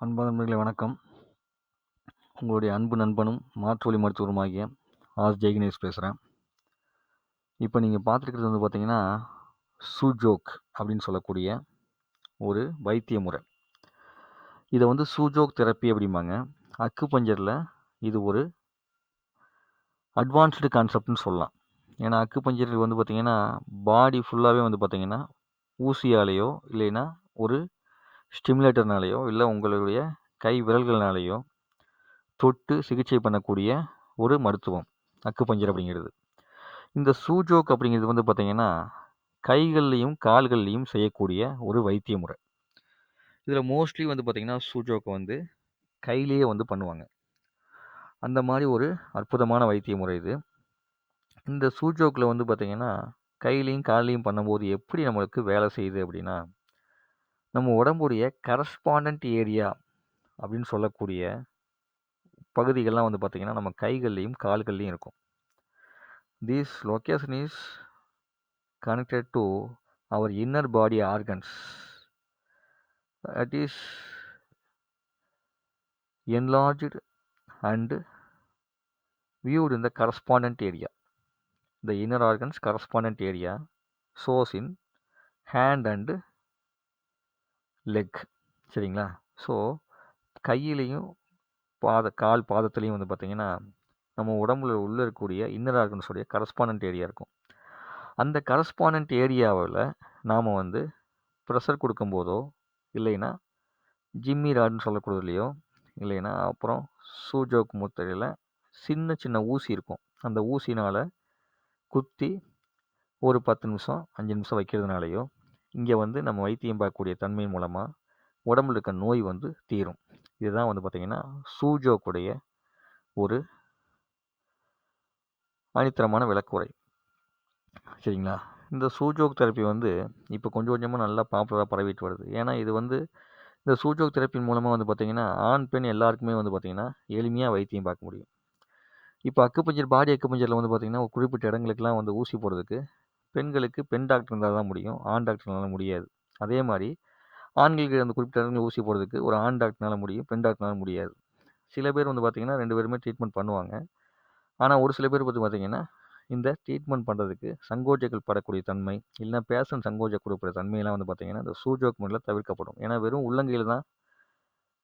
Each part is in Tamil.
அன்பான நண்பர்களே வணக்கம். உங்களுடைய அன்பு நண்பனும் மாற்று வழி மருத்துவருமாகிய ஆர். ஜெய்கணேஷ் பேசுகிறேன் இப்போ நீங்கள் பார்த்துருக்கிறது வந்து பார்த்தீங்கன்னா சூஜோக் அப்படின்னு சொல்லக்கூடிய ஒரு வைத்திய முறை. இதை வந்து சூஜோக் தெரப்பி அப்படிம்பாங்க. அக்கு பஞ்சரில் இது ஒரு அட்வான்ஸ்டு கான்செப்ட்னு சொல்லலாம். ஏன்னா அக்கு பஞ்சர் வந்து பார்த்திங்கன்னா பாடி ஃபுல்லாகவே வந்து பார்த்திங்கன்னா ஊசியாலேயோ இல்லைன்னா ஒரு ஸ்டிமுலேட்டர்னாலேயோ இல்லை உங்களுடைய கை விரல்கள்னாலேயோ தொட்டு சிகிச்சை பண்ணக்கூடிய ஒரு மருத்துவம் அக்குப்பஞ்சர் அப்படிங்கிறது. இந்த சூஜோக் அப்படிங்கிறது வந்து பார்த்திங்கன்னா கைகள்லையும் கால்கள்லையும் செய்யக்கூடிய ஒரு வைத்திய முறை. இதில் மோஸ்ட்லி வந்து பார்த்திங்கன்னா சூஜோக்கை வந்து கையிலேயே வந்து பண்ணுவாங்க. அந்த மாதிரி ஒரு அற்புதமான வைத்திய முறை இது. இந்த சூஜோக்கில் வந்து பார்த்திங்கன்னா கையிலையும் கால்லையும் பண்ணும்போது எப்படி நம்மளுக்கு வேலை செய்யுது அப்படின்னா நம்ம உடம்புடைய கரஸ்பாண்டன்ட் ஏரியா அப்படின்னு சொல்லக்கூடிய பகுதிகள்லாம் வந்து பார்த்திங்கன்னா நம்ம கைகள்லேயும் கால்கள்லேயும் இருக்கும் this location is connected to our inner body organs at is enlarged and viewed in the correspondent area. The inner organs correspondent area shows in hand and leg சரிங்களா? ஸோ கையிலையும் பாத கால் பாதத்துலேயும் வந்து பார்த்திங்கன்னா நம்ம உடம்புல உள்ளே இருக்கக்கூடிய இன்னர் ஆர்கன்ஸோடைய கரஸ்பாண்டன்ட் ஏரியா இருக்கும். அந்த கரஸ்பாண்டன்ட் ஏரியாவில் நாம் வந்து ப்ரெஷர் கொடுக்கும்போதோ இல்லைன்னா ஜிம்மி ராடுன்னு சொல்லக்கூடியதுலையோ இல்லைன்னா அப்புறம் சூஜோக் முத்திரையில் சின்ன சின்ன ஊசி இருக்கும். அந்த ஊசினால் குத்தி ஒரு பத்து நிமிஷம் அஞ்சு நிமிஷம் வைக்கிறதுனாலையோ இங்கே வந்து நம்ம வைத்தியம் பார்க்கக்கூடிய தன்மை மூலமாக உடம்புல இருக்க நோய் வந்து தீரும். இதுதான் வந்து பார்த்திங்கன்னா சூஜோக்குடைய ஒரு அணித்தரமான விளக்குறை. சரிங்களா? இந்த சூஜோக் தெரப்பி வந்து இப்போ கொஞ்சம் கொஞ்சமாக நல்லா பாப்புலராக பரவிட்டு வருது. ஏன்னா இது வந்து இந்த சூஜோக் தெரப்பின் மூலமாக வந்து பார்த்திங்கன்னா ஆண் பெண் எல்லாருக்குமே வந்து பார்த்திங்கன்னா எளிமையாக வைத்தியம் பார்க்க முடியும். இப்போ அக்குப்பஞ்சர் பாடி அக்குப்பஞ்சரில் வந்து பார்த்திங்கன்னா ஒரு குறிப்பிட்ட இடங்களுக்கெல்லாம் வந்து ஊசி போடுறதுக்கு பெண்களுக்கு பெண் டாக்டர் இருந்தால் தான் முடியும். ஆண் டாக்டர்னால முடியாது. அதே மாதிரி ஆண்களுக்கு அந்த குறிப்பிட்ட இடங்களில் ஊசி போடுறதுக்கு ஒரு ஆண் டாக்டர்னால முடியும் பெண் டாக்டர்னால முடியாது. சில பேர் வந்து பார்த்திங்கன்னா ரெண்டு பேருமே ட்ரீட்மெண்ட் பண்ணுவாங்க. ஆனால் ஒரு சில பேர் பற்றி பார்த்திங்கன்னா இந்த ட்ரீட்மெண்ட் பண்ணுறதுக்கு சங்கோஜங்கள் படக்கூடிய தன்மை இல்லைனா பேஷண்ட் சங்கோஜ கொடுக்குற தன்மையெல்லாம் வந்து பார்த்திங்கன்னா இந்த சூஜோக் முறையில் தவிர்க்கப்படும். ஏன்னா வெறும் உள்ளங்கையில் தான்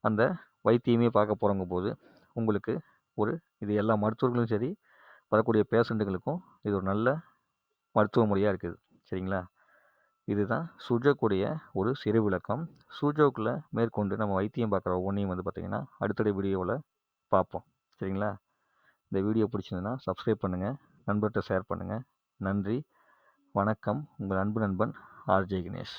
அந்த வைத்தியமே பார்க்க போகிறவங்க போது உங்களுக்கு ஒரு இது எல்லா மருத்துவர்களும் சரி வரக்கூடிய பேஷண்ட்டுகளுக்கும் இது ஒரு நல்ல மருத்துவ முறையாக இருக்குது. சரிங்களா? இதுதான் சுஜோக்குடைய ஒரு சிறு விளக்கம். சூஜோக்கில் மேற்கொண்டு நம்ம வைத்தியம் பார்க்குற ஒவ்வொன்றையும் வந்து பார்த்திங்கன்னா அடுத்தடுத்த வீடியோவில் பார்ப்போம். சரிங்களா? இந்த வீடியோ பிடிச்சிருந்ததுன்னா சப்ஸ்கிரைப் பண்ணுங்கள் நண்பர்கிட்ட ஷேர் பண்ணுங்கள் நன்றி. வணக்கம். உங்கள் அன்பு நண்பன் ஆர்ஜே கணேஷ்.